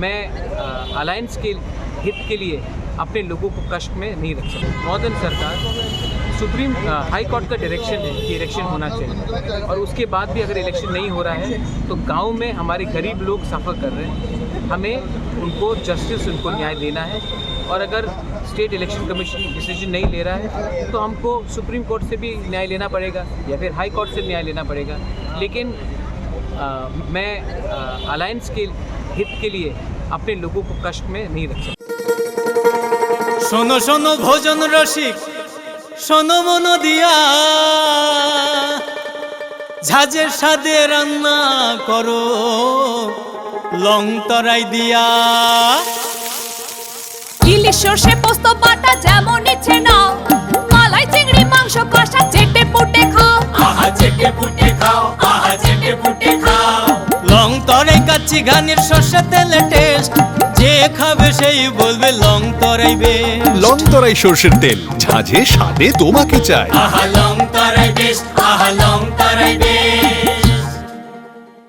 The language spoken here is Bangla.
मैं अलायंस के हित के लिए अपने लोगों को कष्ट में नहीं रख सकता। मॉडर्न सरकार सुप्रीम हाई कोर्ट का डायरेक्शन है कि इलेक्शन होना चाहिए। और उसके बाद भी अगर इलेक्शन नहीं हो रहा है तो गाँव में हमारे गरीब लोग सफ़र कर रहे हैं। हमें उनको जस्टिस उनको न्याय देना है। और अगर स्टेट इलेक्शन कमीशन डिसीज़न नहीं ले रहा है तो हमको सुप्रीम कोर्ट से भी न्याय लेना पड़ेगा या फिर हाई कोर्ट से न्याय लेना पड़ेगा। लेकिन मैं अलायंस के हित के लिए अपने लोगों को कष्ट में नहीं रख सकता শোনো শোনো ভোজন রসিক শোনো মন দিয়া ঝাঁঝের সাদে রান্না করো লং তরাই দিয়া ইলিশ সর্ষে পোস্ত বাটা যেমন ইচ্ছে নাও মালাই চিংড়ি মাংস কষা চেটে পুটে খাও আহা চেটে পুটে খাও আহা চেটে পুটে খাও লং কাচ্চি ঘানির সর্ষে তেলে টেস্ট যে খাবে সেই বলবে লং তরাইবে লং তরাই সর্ষের তেল। ঝাঁঝে স্বাদে তোমাকে চাই। আহা লং তরাই বেস্ট আহা লং তরাই বেশ